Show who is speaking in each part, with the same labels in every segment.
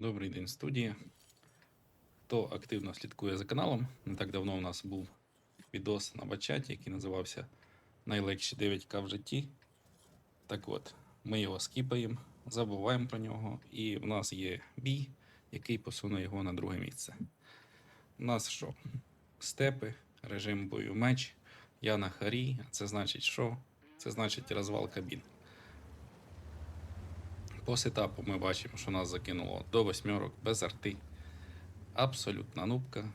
Speaker 1: Добрий день, студія. Хто активно слідкує за каналом, не так давно у нас був відос на бачаті, який називався Найлегші 9К в житті. Так от, ми його скіпаємо, забуваємо про нього, і в нас є бій, який посуне його на друге місце. У нас що? Степи, режим бою меч, я на харі. Це значить що? Це значить розвал кабін. По сетапу ми бачимо, що нас закинуло до восьмерок без арти. Абсолютна нубка.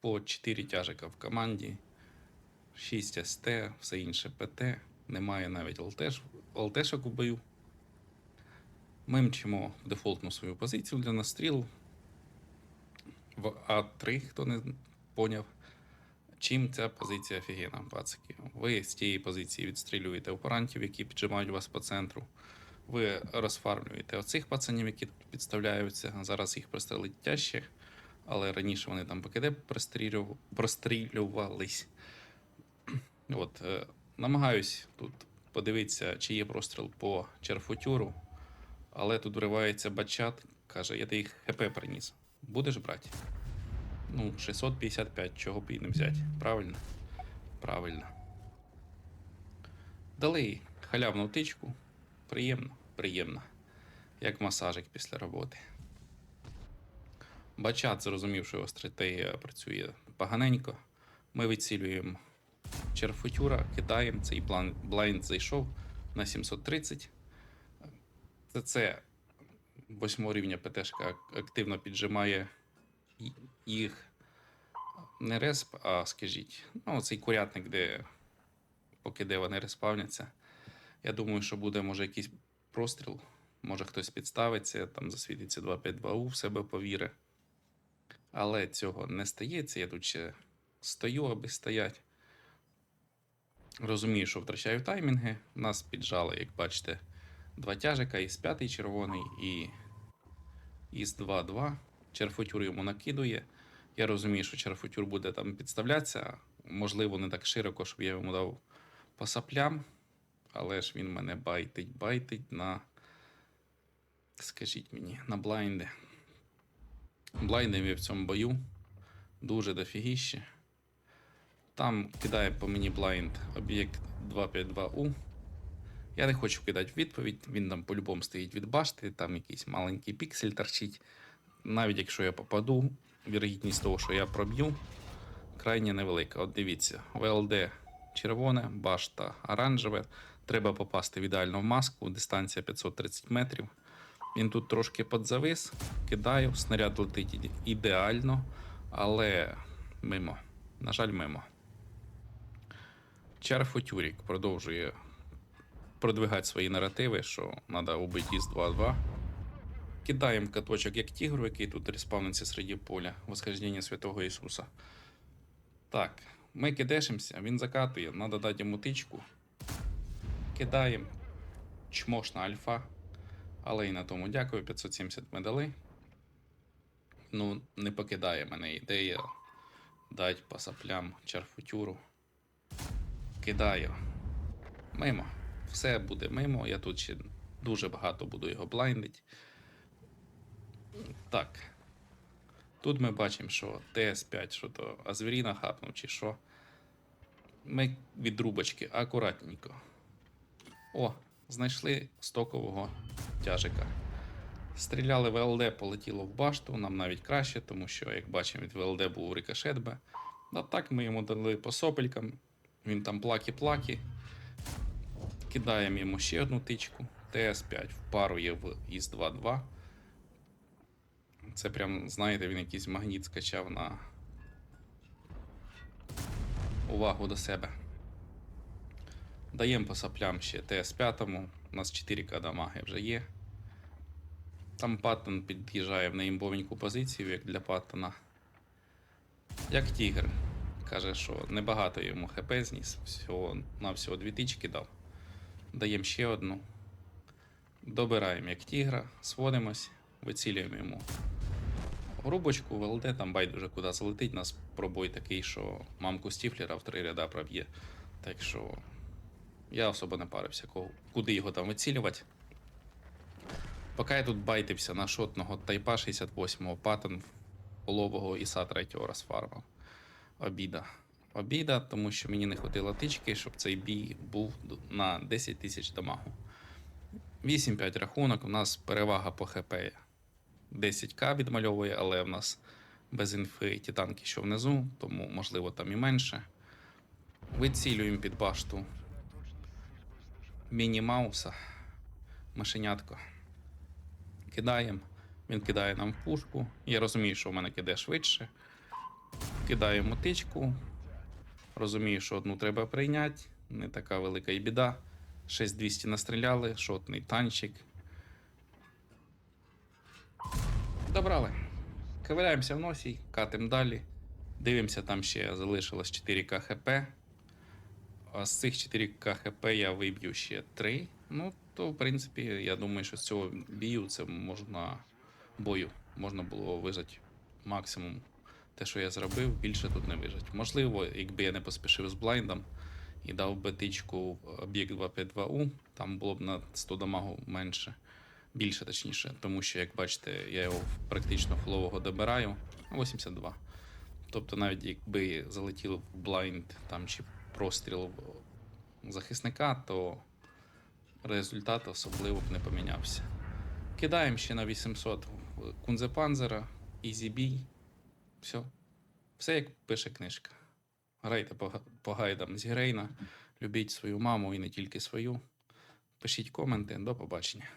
Speaker 1: По 4 тяжика в команді, 6 СТ, все інше ПТ. Немає навіть ЛТш, ЛТшок у бою. Ми мчимо дефолтну свою позицію для настрілу. В А3, хто не поняв. Чим ця позиція офігенна, пацики? Ви з тієї позиції відстрілюєте опорантів, які піджимають вас по центру. Ви розфармлюєте оцих пацанів, які тут підставляються. Зараз їх пристрелить тяжче, але раніше вони там ПКД прострілювались. От, е, намагаюсь тут подивитися, чи є простріл по черфутюру, але тут вривається бачат, каже, я їх ХП приніс. Будеш брати? Ну, 655, чого б і не взяти. Правильно? Правильно. Дали халявну тичку. Приємно, приємно. Як масажик після роботи. Бачат зрозумів, що його стратегія працює поганенько. Ми відцілюємо черфутюра, кидаємо. Цей план блайнд зайшов на 730. Це це 8 рівня ПТшка активно піджимає їх не респ, а скажіть, ну, цей курятник, де поки де вони респавняться. Я думаю, що буде може якийсь простріл, може хтось підставиться, там засвітиться 252У, в себе повіри. Але цього не стається. Я тут ще стою, аби стоять. Розумію, що втрачаю таймінги. Нас піджали, як бачите, два тяжика, із п'ятий червоний і із 2-2. Черфутюр йому накидує. Я розумію, що черфутюр буде там підставлятися. Можливо, не так широко, щоб я йому дав по саплям. Але ж він мене байтить, байтить на. Скажіть мені, на блайнди. Блайндів я в цьому бою дуже дофігіще. Там кидає по мені блайнд об'єкт 252У. Я не хочу кидати відповідь, він там по-любому стоїть від башти, там якийсь маленький піксель торчить. Навіть якщо я попаду, вірогідність того, що я проб'ю, крайне невелика. От дивіться, ВЛД червоне, башта оранжеве. Треба попасти в ідеальну маску, дистанція 530 метрів. Він тут трошки подзавис, кидаю, снаряд летить ідеально, але мимо. На жаль, мимо. Чарфутюрік продовжує продвигати свої наративи, що треба убити з 2-2. Кидаємо каточок як тігру, який тут респавниться серед поля, Восхождення Святого Ісуса. Так, ми кидешимося, він закатує, треба дати йому тичку. Кидаємо чмошна альфа. Але і на тому дякую, 570 ми. Ну, не покидає мене ідея дати по саплям чарфутюру. Кидаю. Мимо. Все буде мимо. Я тут ще дуже багато буду його блайндити. Так. Тут ми бачимо, що ТС5, що то Азвіріна хапнув чи що. Ми від рубочки акуратненько. О, знайшли стокового тяжика. Стріляли в ЛД, полетіло в башту, нам навіть краще, тому що, як бачимо, від ВЛД був рикошет Б. А так ми йому дали по сопелькам. Він там плакі-плакі. Кидаємо йому ще одну тичку. ТС5 впарує в із 2-2. Це прям, знаєте, він якийсь магніт скачав на увагу до себе. Даємо по саплям ще ТС5. У нас 4К дамаги вже є. Там Паттон під'їжджає в неімбовеньку позицію, як для Паттона. Як тігр. Каже, що небагато йому ХП зніс, всього, на всього дві тички дав. Даємо ще одну. Добираємо як тігра, сводимось, вицілюємо йому грубочку, ВЛД, там байдуже куди залетить. Нас пробой такий, що мамку Стіфлера в три ряда проб'є. Так що я особо не парився, куди його там вицілювати. Поки я тут байтився на шотного тайпа 68-го паттон полового іса 3-го розфармив. Обіда. Обіда, тому що мені не хватило тички, щоб цей бій був на 10 тисяч дамагу. 8-5 рахунок, у нас перевага по ХП 10к відмальовує, але в нас без інфи ті танки, що внизу, тому можливо там і менше. Вицілюємо під башту міні-мауса, мишенятко. Кидаємо. Він кидає нам в пушку. Я розумію, що в мене киде швидше. Кидаю мотичку. Розумію, що одну треба прийняти. Не така велика і біда. 6200 настріляли, шотний танчик. Добрали. Ковиряємося в носі, катимо далі. Дивимося, там ще залишилось 4К ХП. А з цих 4К ХП я виб'ю ще 3. Ну, то, в принципі, я думаю, що з цього бію це можна бою. Можна було вижати максимум те, що я зробив, більше тут не вижать. Можливо, якби я не поспішив з блайндом і дав би тичку в об'єкт 252У, там було б на 100 дамагу менше. Більше точніше, тому що, як бачите, я його практично флового добираю. 82. Тобто, навіть якби залетіло в блайнд там чи простріл захисника, то результат особливо б не помінявся. Кидаємо ще на 800 в кунзепанзера, ізібій. Все. Все як пише книжка. Грайте по, по гайдам з Грейна, любіть свою маму і не тільки свою. Пишіть коменти. До побачення.